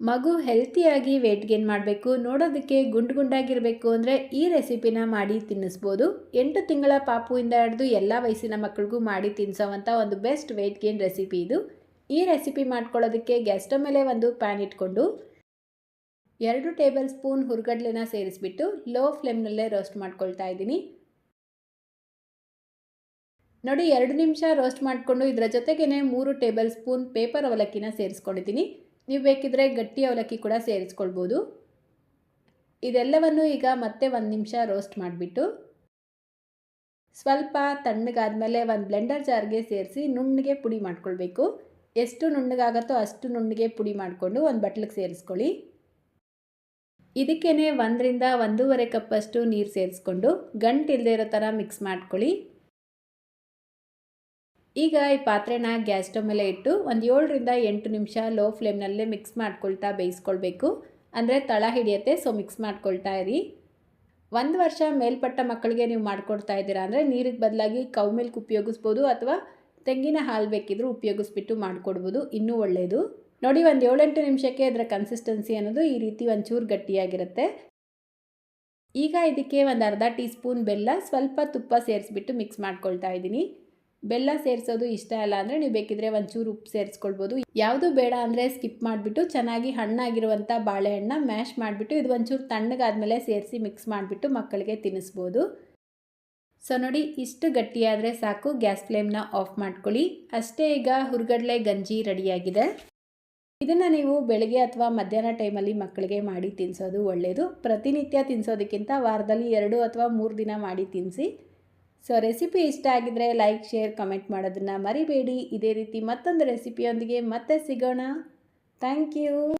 ಮಗು ಹೆಲ್ತಿಯಾಗಿ weight gain ಮಾಡಬೇಕು, ನೋಡೋದಕ್ಕೆ ಗುಂಡು ಗುಂಡಾಗಿರಬೇಕು ಅಂದರೆ ಈ ರೆಸಿಪಿನ ಮಾಡಿ ತಿನ್ನಿಸ್ಬೋದು. ಎಂಟು ತಿಂಗಳ ಪಾಪುವಿಂದ ಹಿಡಿದು ಎಲ್ಲ ವಯಸ್ಸಿನ ಮಕ್ಕಳಿಗೂ ಮಾಡಿ ತಿನ್ನಿಸೋವಂಥ ಒಂದು ಬೆಸ್ಟ್ ವೆಯ್ಟ್ ಗೇನ್ ರೆಸಿಪಿ ಇದು. ಈ ರೆಸಿಪಿ ಮಾಡ್ಕೊಳ್ಳೋದಕ್ಕೆ ಗ್ಯಾಸ್ ಸ್ಟವ್ ಮೇಲೆ ಒಂದು ಪ್ಯಾನ್ ಇಟ್ಕೊಂಡು ಎರಡು ಟೇಬಲ್ ಸ್ಪೂನ್ ಹುರ್ಗಡ್ಲೆನ ಸೇರಿಸ್ಬಿಟ್ಟು ಲೋ ಫ್ಲೇಮ್ನಲ್ಲೇ ರೋಸ್ಟ್ ಮಾಡ್ಕೊಳ್ತಾ ಇದ್ದೀನಿ. ನೋಡಿ ಎರಡು ನಿಮಿಷ ರೋಸ್ಟ್ ಮಾಡಿಕೊಂಡು ಇದರ ಜೊತೆಗೇ ಮೂರು ಟೇಬಲ್ ಸ್ಪೂನ್ ಪೇಪರ್ ಅವಲಕ್ಕಿನ ಸೇರಿಸ್ಕೊಂಡಿದ್ದೀನಿ. ನೀವು ಬೇಕಿದ್ರೆ ಗಟ್ಟಿ ಅವಲಕ್ಕಿ ಕೂಡ ಸೇರಿಸ್ಕೊಳ್ಬೋದು. ಇದೆಲ್ಲವನ್ನು ಈಗ ಮತ್ತೆ ಒಂದು ನಿಮಿಷ ರೋಸ್ಟ್ ಮಾಡಿಬಿಟ್ಟು ಸ್ವಲ್ಪ ತಣ್ಣಗಾದ್ಮೇಲೆ ಒಂದು ಬ್ಲೆಂಡರ್ ಜಾರ್ಗೆ ಸೇರಿಸಿ ನುಣ್ಣಗೆ ಪುಡಿ ಮಾಡ್ಕೊಳ್ಬೇಕು. ಎಷ್ಟು ನುಣ್ಣಗಾಗತ್ತೋ ಅಷ್ಟು ನುಣ್ಣಗೆ ಪುಡಿ ಮಾಡಿಕೊಂಡು ಒಂದು ಬಟ್ಲಿಗೆ ಸೇರಿಸ್ಕೊಳ್ಳಿ. ಇದಕ್ಕೇ ಒಂದರಿಂದ ಒಂದೂವರೆ ಕಪ್ಪಷ್ಟು ನೀರು ಸೇರಿಸ್ಕೊಂಡು ಗಂಟಿಲ್ಲದೆ ಇರೋ ಥರ ಮಿಕ್ಸ್ ಮಾಡ್ಕೊಳ್ಳಿ. ಈಗ ಈ ಪಾತ್ರೆನ ಗ್ಯಾಸ್ ಸ್ಟವ್ ಮೇಲೆ ಇಟ್ಟು ಒಂದು ಏಳರಿಂದ ಎಂಟು ನಿಮಿಷ ಲೋ ಫ್ಲೇಮ್ನಲ್ಲೇ ಮಿಕ್ಸ್ ಮಾಡ್ಕೊಳ್ತಾ ಬೇಯಿಸ್ಕೊಳ್ಬೇಕು. ಅಂದರೆ ತಳ ಹಿಡಿಯುತ್ತೆ ಸೊ ಮಿಕ್ಸ್ ಮಾಡ್ಕೊಳ್ತಾ ಇರಿ. ಒಂದು ವರ್ಷ ಮೇಲ್ಪಟ್ಟ ಮಕ್ಕಳಿಗೆ ನೀವು ಮಾಡ್ಕೊಡ್ತಾ ಇದ್ದೀರಾ ಅಂದರೆ ನೀರಿಗೆ ಬದಲಾಗಿ ಕೌ ಮಿಲ್ಕ್ ಉಪಯೋಗಿಸ್ಬೋದು ಅಥವಾ ತೆಂಗಿನ ಹಾಲು ಬೇಕಿದ್ರೂ ಉಪಯೋಗಿಸ್ಬಿಟ್ಟು ಮಾಡಿಕೊಡ್ಬೋದು, ಇನ್ನೂ ಒಳ್ಳೆಯದು ನೋಡಿ, ಒಂದು ಏಳೆಂಟು ನಿಮಿಷಕ್ಕೆ ಅದರ ಕನ್ಸಿಸ್ಟೆನ್ಸಿ ಅನ್ನೋದು ಈ ರೀತಿ ಒಂಚೂರು ಗಟ್ಟಿಯಾಗಿರುತ್ತೆ. ಈಗ ಇದಕ್ಕೆ ಒಂದು ಅರ್ಧ ಟೀ ಸ್ಪೂನ್ ಬೆಲ್ಲ, ಸ್ವಲ್ಪ ತುಪ್ಪ ಸೇರಿಸ್ಬಿಟ್ಟು ಮಿಕ್ಸ್ ಮಾಡ್ಕೊಳ್ತಾ ಇದ್ದೀನಿ. ಬೆಲ್ಲ ಸೇರಿಸೋದು ಇಷ್ಟ ಇಲ್ಲ ಅಂದರೆ ನೀವು ಬೇಕಿದ್ರೆ ಒಂಚೂರು ಉಪ್ಪು ಸೇರಿಸ್ಕೊಳ್ಬೋದು. ಯಾವುದು ಬೇಡ ಅಂದರೆ ಸ್ಕಿಪ್ ಮಾಡಿಬಿಟ್ಟು ಚೆನ್ನಾಗಿ ಹಣ್ಣಾಗಿರುವಂಥ ಬಾಳೆಹಣ್ಣ ಮ್ಯಾಶ್ ಮಾಡಿಬಿಟ್ಟು ಇದು ಒಂಚೂರು ತಣ್ಣಗಾದ್ಮೇಲೆ ಸೇರಿಸಿ ಮಿಕ್ಸ್ ಮಾಡಿಬಿಟ್ಟು ಮಕ್ಕಳಿಗೆ ತಿನ್ನಿಸ್ಬೋದು ಸೊ ನೋಡಿ, ಇಷ್ಟು ಗಟ್ಟಿಯಾದರೆ ಸಾಕು. ಗ್ಯಾಸ್ ಫ್ಲೇಮ್ನ ಆಫ್ ಮಾಡ್ಕೊಳ್ಳಿ. ಅಷ್ಟೇ ಈಗ ಹುರ್ಗಡ್ಲೆ ಗಂಜಿ ರೆಡಿಯಾಗಿದೆ. ಇದನ್ನು ನೀವು ಬೆಳಗ್ಗೆ ಅಥವಾ ಮಧ್ಯಾಹ್ನ ಟೈಮಲ್ಲಿ ಮಕ್ಕಳಿಗೆ ಮಾಡಿ ತಿನ್ನಿಸೋದು ಒಳ್ಳೆಯದು ಪ್ರತಿನಿತ್ಯ ತಿನ್ನಿಸೋದಕ್ಕಿಂತ ವಾರದಲ್ಲಿ ಎರಡು ಅಥವಾ ಮೂರು ದಿನ ಮಾಡಿ ತಿನ್ನಿಸಿ ಸೊ ರೆಸಿಪಿ ಇಷ್ಟ ಆಗಿದ್ರೆ ಲೈಕ್, ಶೇರ್, ಕಮೆಂಟ್ ಮಾಡೋದನ್ನು ಮರಿಬೇಡಿ. ಇದೇ ರೀತಿ ಮತ್ತೊಂದು ರೆಸಿಪಿಯೊಂದಿಗೆ ಮತ್ತೆ ಸಿಗೋಣ. Thank you.